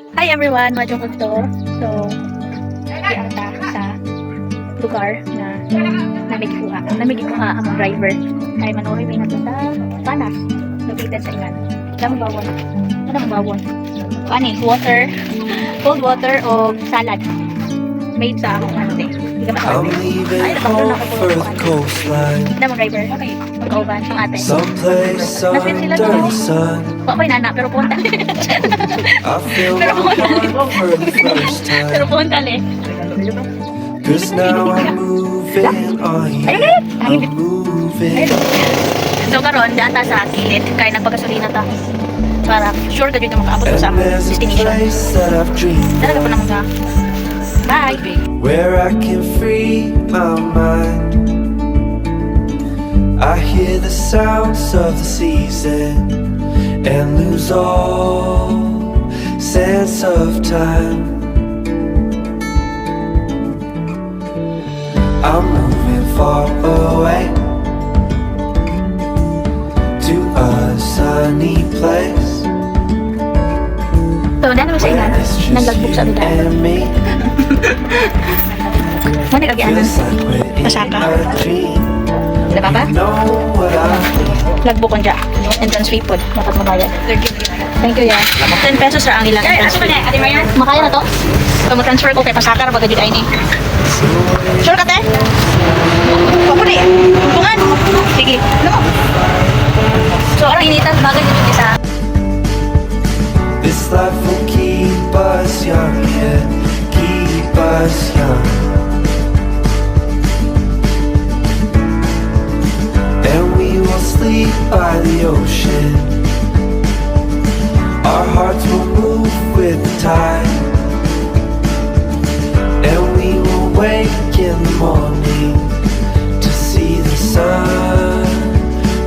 Hi everyone, Madyo ko to. So, ata sa lugar na namigikuha. Namigikuha ang driver. Ay manuhi may nato sa Panas. Located sa Ingan. Mo bawon? Ano ang bawon? Ano eh, water, cold water o salad. Made sa ano I'm leaving home for po. the coastline. Ano mo driver? Okay. Mag-ovan, pang ate. Someplace under the sun. Ko nana, pero punta. I feel my Pero punta. heart for the first pero time. punta le. Cause now I'm moving on. I'm moving. So karon data sa kilid kay nagpagasolina ta para sure ka na makaabot sa destination. pa of. naman ka. Bye. where I can free my mind. I hear the sounds of the season and lose all sense of time. I'm moving far away to a sunny place Naglagbok sa me. Mo nagagi ano? Feels like we're in Pasaka. a dream. Dala pa ba? Know what I mean? Lagbok kon ja. Entrance fee pod dapat mabayad. Thank you ya. 10 pesos ra ang ilang entrance fee. Makaya na to? So mo transfer ko kay pasaka ra bagay ay ni. Sure ka te? Ako ni. Tungan. Sige. Ano by the ocean. Our hearts will move with the tide. And we will wake in the morning to see the sun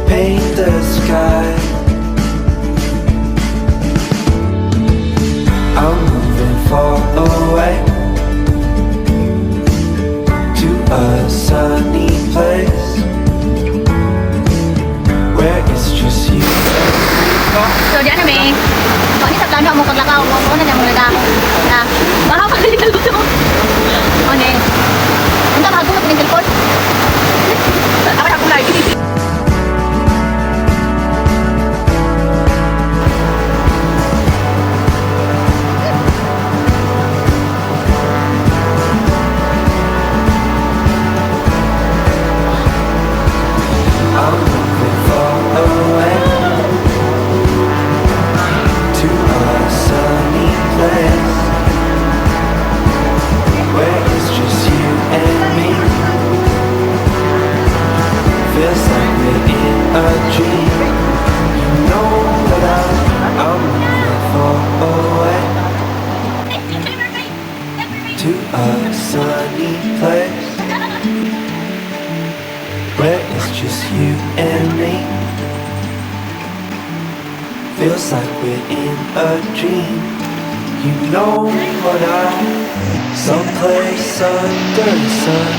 paint the sky. Ano mo kaglakaw mo mo na mo na na. Baha pa dito and me. Feels like we're in a dream. You know what I, someplace under the sun.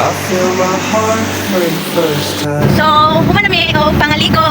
I feel my heart for the first time. So, human na may o pangaligo.